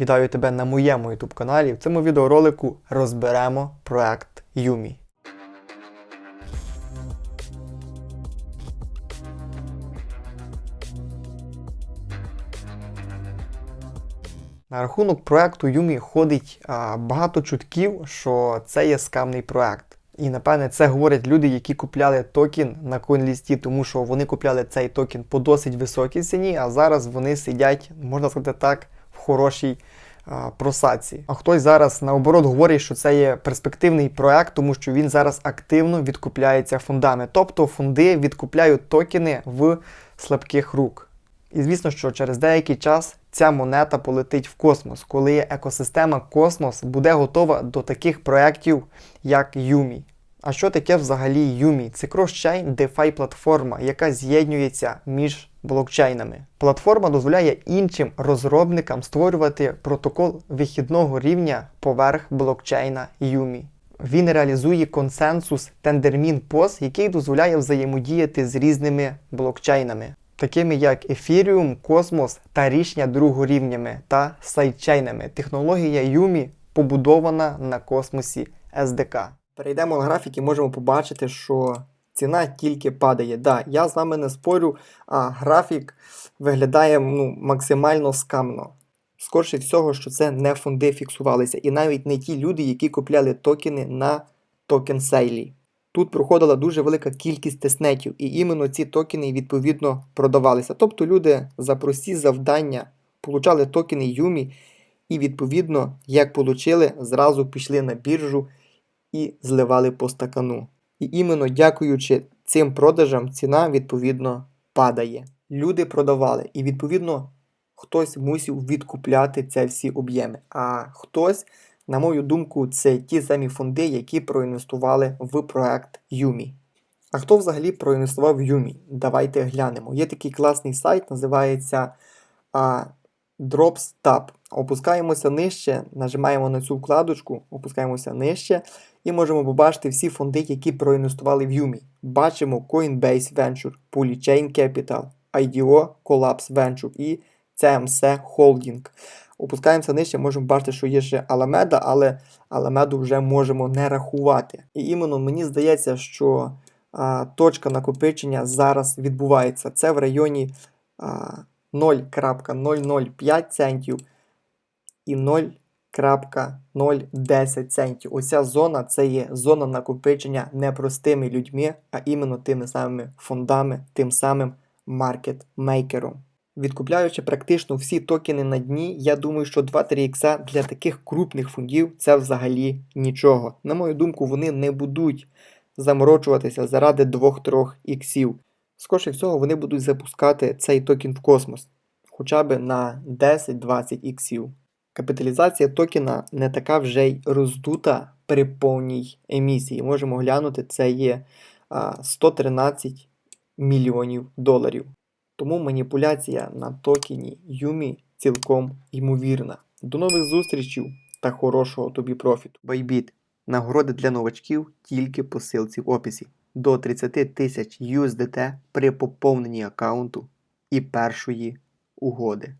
Вітаю тебе на моєму YouTube каналі. В цьому відеоролику розберемо проект Юмі. На рахунок проекту Юмі ходить а, багато чутків, що це є скамний проект. І напевне це говорять люди, які купляли токен на CoinList, тому що вони купляли цей токен по досить високій ціні, а зараз вони сидять, можна сказати так, хорошій просадці. А хтось зараз наоборот говорить, що це є перспективний проект, тому що він зараз активно відкупляється фондами. Тобто фонди відкупляють токени в слабких рук. І звісно, що через деякий час ця монета полетить в космос, коли екосистема Космос буде готова до таких проєктів, як Юмі. А що таке взагалі Юмі? Це кросчейн DeFi платформа, яка з'єднується між блокчейнами. Платформа дозволяє іншим розробникам створювати протокол вихідного рівня поверх блокчейна Юмі. Він реалізує консенсус Tendermint POS, який дозволяє взаємодіяти з різними блокчейнами, такими як Ethereum, Cosmos та рішення другого рівнями та сайдчейнами. Технологія Юмі побудована на космосі SDK. Перейдемо на графік і можемо побачити, що ціна тільки падає. Да, я з вами не спорю, а графік виглядає ну, максимально скамно. Скорше всього, що це не фонди фіксувалися, і навіть не ті люди, які купляли токени на токен сейлі. Тут проходила дуже велика кількість тестнетів, і іменно ці токени відповідно продавалися. Тобто люди за прості завдання получали токени Юмі, і відповідно, як получили, зразу пішли на біржу і зливали по стакану. І іменно дякуючи цим продажам, ціна відповідно падає. Люди продавали, і відповідно хтось мусив відкупляти ці всі об'єми. А хтось, на мою думку, це ті самі фонди, які проінвестували в проект Юмі. А хто взагалі проінвестував Юмі? Давайте глянемо. Є такий класний сайт, називається а, DropsTab. Опускаємося нижче, нажимаємо на цю вкладочку, опускаємося нижче і можемо побачити всі фонди, які проінвестували в Юмі. Бачимо Coinbase Venture, Polychain Capital, IDO, Collapse Venture і CMC Holding. Опускаємося нижче, можемо бачити, що є ще Alameda, але Alameda вже можемо не рахувати. І іменно мені здається, що а, точка накопичення зараз відбувається. Це в районі а, 0.005 центів і 0.010 центів. Оця зона це є зона накопичення не простими людьми, а іменно тими самими фондами, тим самим маркетмейкером. Відкупляючи практично всі токени на дні, я думаю, що 2-3 ікса для таких крупних фондів це взагалі нічого. На мою думку, вони не будуть заморочуватися заради 2-3 іксів. Скоріше всього, вони будуть запускати цей токен в космос, хоча б на 10-20 іксів. Капіталізація токена не така вже й роздута при повній емісії. Можемо глянути, це є 113 мільйонів доларів. Тому маніпуляція на токені Юмі цілком ймовірна. До нових зустрічей та хорошого тобі профіту. Байбіт. Нагороди для новачків тільки по ссылці в описі. До 30 тисяч USDT при поповненні аккаунту і першої угоди.